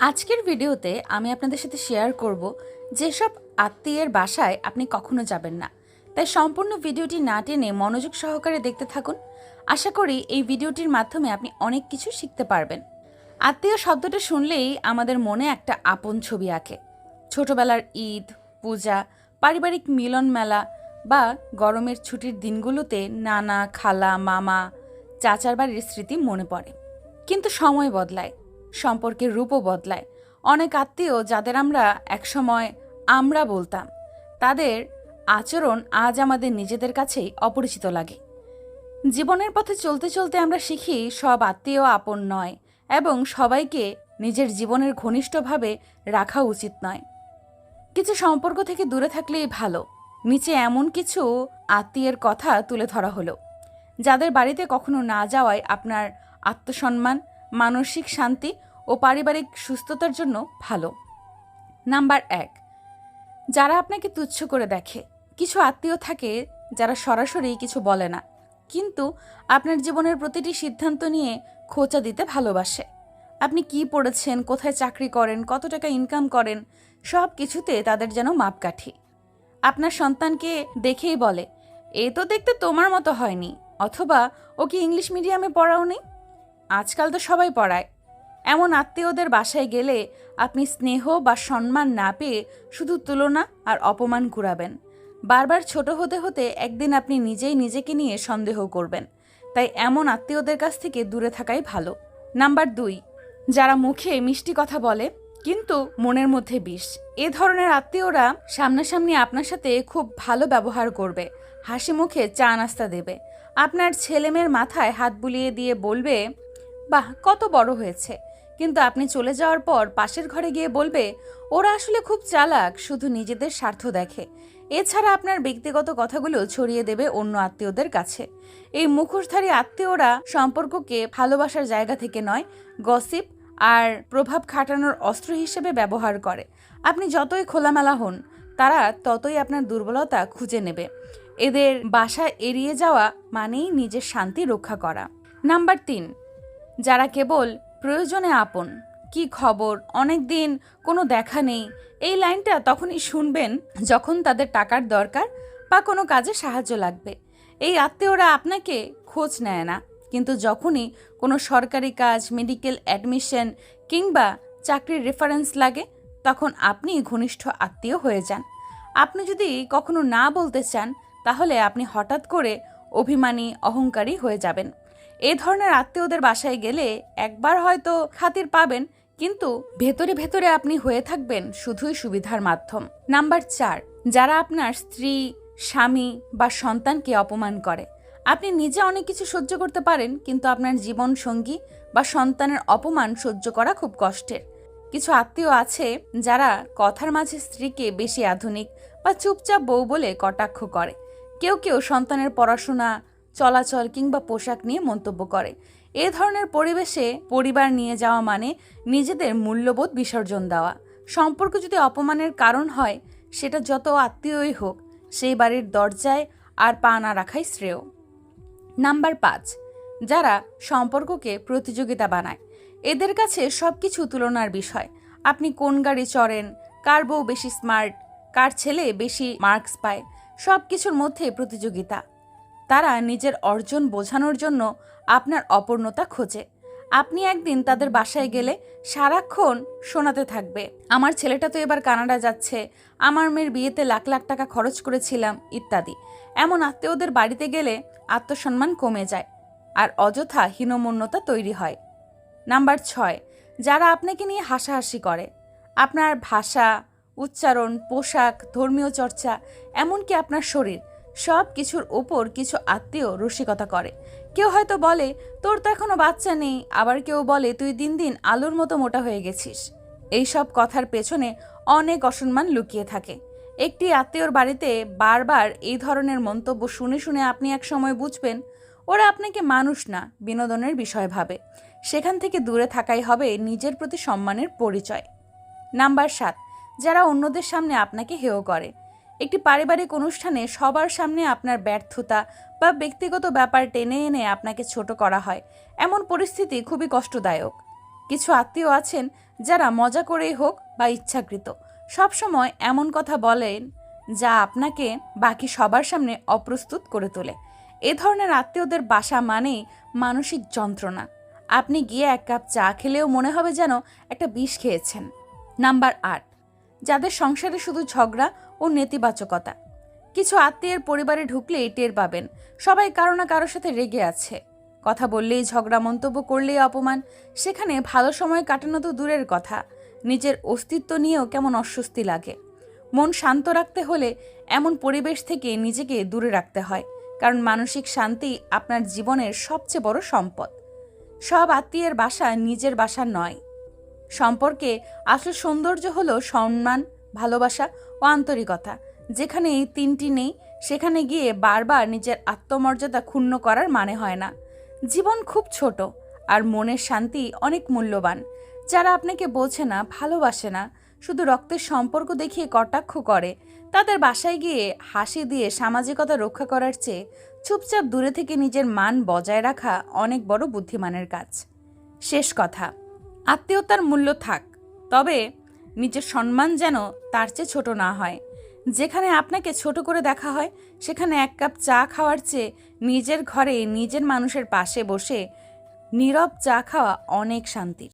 আজকের ভিডিওতে আমি আপনাদের সাথে শেয়ার করব যেসব আত্মীয়ের বাসায় আপনি কখনো যাবেন না। তাই সম্পূর্ণ ভিডিওটি না টেনে মনোযোগ সহকারে দেখতে থাকুন। আশা করি এই ভিডিওটির মাধ্যমে আপনি অনেক কিছু শিখতে পারবেন। আত্মীয় শব্দটা শুনলেই আমাদের মনে একটা আপন ছবি আঁকে। ছোটবেলার ঈদ, পূজা, পারিবারিক মিলন মেলা বা গরমের ছুটির দিনগুলোতে নানা খালা, মামা, চাচার বাড়ির স্মৃতি মনে পড়ে। কিন্তু সময় বদলায়। সম্পর্কের রূপও বদলায়। অনেক আত্মীয় যাদের আমরা একসময় আমরা বলতাম, তাদের আচরণ আজ আমাদের নিজেদের কাছেই অপরিচিত লাগে। জীবনের পথে চলতে চলতে আমরা শিখি, সব আত্মীয় আপন নয় এবং সবাইকে নিজের জীবনের ঘনিষ্ঠভাবে রাখা উচিত নয়। কিছু সম্পর্ক থেকে দূরে থাকলেই ভালো। নিচে এমন কিছু আত্মীয়ের কথা তুলে ধরা হলো, যাদের বাড়িতে কখনো না যাওয়ায় আপনার আত্মসম্মান মানসিক শান্তি ও পারিবারিক সুস্থতার জন্য ভালো। নাম্বার এক, যারা আপনাকে তুচ্ছ করে দেখে, কিছু আত্মীয় থাকে যারা সরাসরি কিছু বলে না, কিন্তু আপনার জীবনের প্রতিটি সিদ্ধান্ত নিয়ে খোঁচা দিতে ভালোবাসে। আপনি কি পড়েছেন, কোথায় চাকরি করেন, কত টাকা ইনকাম করেন, সব কিছুতে তাদের যেন মাপকাঠি। আপনার সন্তানকে দেখেই বলে, এ তো দেখতে তোমার মতো হয়নি, অথবা ও কি ইংলিশ মিডিয়ামে পড়াও নেই আজকাল তো সবাই পড়ায়। এমন আত্মীয়দের বাসায় গেলে আপনি স্নেহ বা সম্মান না পেয়ে শুধু তুলনা আর অপমান কুড়াবেন। বারবার ছোট হতে হতে একদিন আপনি নিজেই নিজেকে নিয়ে সন্দেহ করবেন। তাই এমন আত্মীয়দের কাছ থেকে দূরে থাকাই ভালো। নাম্বার দুই, যারা মুখে মিষ্টি কথা বলে, কিন্তু মনের মধ্যে বিষ। এ ধরনের আত্মীয়রা সামনাসামনি আপনার সাথে খুব ভালো ব্যবহার করবে। হাসি মুখে চা নাস্তা দেবে। আপনার ছেলেমেয়ের মাথায় হাত বুলিয়ে দিয়ে বলবে বাহ, কত বড় হয়েছে। কিন্তু আপনি চলে যাওয়ার পর পাশের ঘরে গিয়ে বলবে, ওরা আসলে খুব চালাক, শুধু নিজেদের স্বার্থ দেখে। এছাড়া আপনার ব্যক্তিগত কথাগুলো ছড়িয়ে দেবে অন্য আত্মীয়দের কাছে। এই মুখোশধারী আত্মীয়রা সম্পর্ককে ভালোবাসার জায়গা থেকে নয়, গসিপ আর প্রভাব খাটানোর অস্ত্র হিসেবে ব্যবহার করে। আপনি যতই খোলামেলা হন, তারা ততই আপনার দুর্বলতা খুঁজে নেবে। এদের বাসা এড়িয়ে যাওয়া মানেই নিজের শান্তি রক্ষা করা। নাম্বার তিন যারা কেবল প্রয়োজনে আপন। কি খবর? অনেক দিন কোনো দেখা নেই। এই লাইনটা তখনই শুনবেন যখন তাদের টাকার দরকার বা কোনো কাজে সাহায্য লাগবে। এই আত্মীয়রা আপনাকে খোঁজ নেয় না। কিন্তু যখনই কোনো সরকারি কাজ মেডিকেল অ্যাডমিশন কিংবা চাকরির রেফারেন্স লাগে, তখন আপনি ঘনিষ্ঠ আত্মীয় হয়ে যান। আপনি যদি কখনো না বলতে চান, তাহলে আপনি হঠাৎ করে অভিমানী, অহংকারী হয়ে যাবেন। এ ধরনের আত্মীয়দের বাসায় গেলে একবার হয়তো খাতির পাবেন, কিন্তু ভেতরে ভেতরে আপনি হয়ে থাকবেন শুধুই সুবিধার মাধ্যম। নাম্বার চার, যারা আপনার স্ত্রী, স্বামী বা সন্তানকে অপমান করে। আপনি নিজে অনেক কিছু সহ্য করতে পারেন, কিন্তু আপনার জীবন সঙ্গী বা সন্তানের অপমান সহ্য করা খুব কষ্টের। কিছু আত্মীয় আছে যারা কথার মাঝে স্ত্রীকে বেশি আধুনিক বা চুপচাপ বউ বলে কটাক্ষ করে। কেউ কেউ সন্তানের পড়াশোনা চলাচল কিংবা পোশাক নিয়ে মন্তব্য করে। এ ধরনের পরিবেশে পরিবার নিয়ে যাওয়া মানে নিজেদের মূল্যবোধ বিসর্জন দেওয়া। সম্পর্ক যদি অপমানের কারণ হয়, সেটা যত আত্মীয়ই হোক, সেই বাড়ির দরজায় আর পা না রাখাই শ্রেয়। নাম্বার পাঁচ, যারা সম্পর্ককে প্রতিযোগিতা বানায়। এদের কাছে সব কিছু তুলনার বিষয়। আপনি কোন গাড়ি চড়েন, কার বউ বেশি স্মার্ট কার ছেলে বেশি মার্কস পায় সব কিছুর মধ্যে প্রতিযোগিতা। তারা নিজের অর্জন বোঝানোর জন্য আপনার অপূর্ণতা খোঁজে। আপনি একদিন তাদের বাসায় গেলে সারাক্ষণ শোনাতে থাকবে, আমার ছেলেটা তো এবার কানাডা যাচ্ছে, আমার মেয়ের বিয়েতে লাখ লাখ টাকা খরচ করেছিলাম, ইত্যাদি। এমন আত্মীয়দের বাড়িতে গেলে আত্মসম্মান কমে যায় আর অযথা হীনমন্যতা তৈরি হয়। নাম্বার ছয়, যারা আপনাকে নিয়ে হাসাহাসি করে, আপনার ভাষা, উচ্চারণ, পোশাক, ধর্মীয় চর্চা, এমনকি আপনার শরীর সব কিছুর ওপর কিছু আত্মীয় রসিকতা করে। কেউ হয়তো বলে, তোর তো এখনও বাচ্চা নেই। আবার কেউ বলে, তুই দিন দিন আলুর মতো মোটা হয়ে গেছিস। এইসব কথার পেছনে অনেক অসম্মান লুকিয়ে থাকে। একটি আত্মীয়র বাড়িতে বারবার এই ধরনের মন্তব্য শুনে শুনে আপনি এক সময় বুঝবেন, ওরা আপনাকে মানুষ না, বিনোদনের বিষয় ভাবে। সেখান থেকে দূরে থাকাই হবে নিজের প্রতি সম্মানের পরিচয়। নাম্বার সাত, যারা অন্যদের সামনে আপনাকে হেয় করে। একটি পারিবারিক অনুষ্ঠানে সবার সামনে আপনার ব্যর্থতা বা ব্যক্তিগত ব্যাপার টেনে এনে আপনাকে ছোট করা হয়। এমন পরিস্থিতি খুবই কষ্টদায়ক। কিছু আত্মীয় আছেন যারা মজা করেই হোক বা ইচ্ছাকৃত। সবসময় এমন কথা বলেন যা আপনাকে বাকি সবার সামনে অপ্রস্তুত করে তোলে। এ ধরনের আত্মীয়দের বাসা মানেই মানসিক যন্ত্রণা। আপনি গিয়ে এক কাপ চা খেলেও মনে হবে যেন একটা বিষ খেয়েছেন। নাম্বার আট যাদের সংসারে শুধু ঝগড়া ও নেতিবাচকতা। কিছু আত্মীয়ের পরিবারে ঢুকলেই টের পাবেন, সবাই কারও না কারোর সাথে রেগে আছে। কথা বললেই ঝগড়া মন্তব্য করলেই অপমান, সেখানে ভালো সময় কাটানো তো দূরের কথা, নিজের অস্তিত্ব নিয়েও কেমন অস্বস্তি লাগে। মন শান্ত রাখতে হলে এমন পরিবেশ থেকে নিজেকে দূরে রাখতে হয়, কারণ মানসিক শান্তি আপনার জীবনের সবচেয়ে বড় সম্পদ। সব আত্মীয়ের বাসা নিজের বাসা নয় সম্পর্কে আসল সৌন্দর্য হলো সম্মান, ভালোবাসা ও আন্তরিকতা। যেখানে এই তিনটি নেই, সেখানে গিয়ে বারবার নিজের আত্মমর্যাদা ক্ষুণ্ণ করার মানে হয় না। জীবন খুব ছোট আর মনের শান্তি অনেক মূল্যবান। যারা আপনাকে বোঝে না, ভালোবাসে না, শুধু রক্তের সম্পর্ক দেখিয়ে কটাক্ষ করে, তাদের বাসায় গিয়ে হাসি দিয়ে সামাজিকতা রক্ষা করার চেয়ে চুপচাপ দূরে থেকে নিজের মান বজায় রাখা অনেক বড় বুদ্ধিমানের কাজ। শেষ কথা। আত্মীয়তার মূল্য থাক, তবে নিজের সম্মান যেন তার চেয়ে ছোট না হয়। যেখানে আপনাকে ছোট করে দেখা হয়, সেখানে এক কাপ চা খাওয়ার চেয়ে নিজের ঘরে নিজের মানুষের পাশে বসে নীরব চা খাওয়া অনেক শান্তির।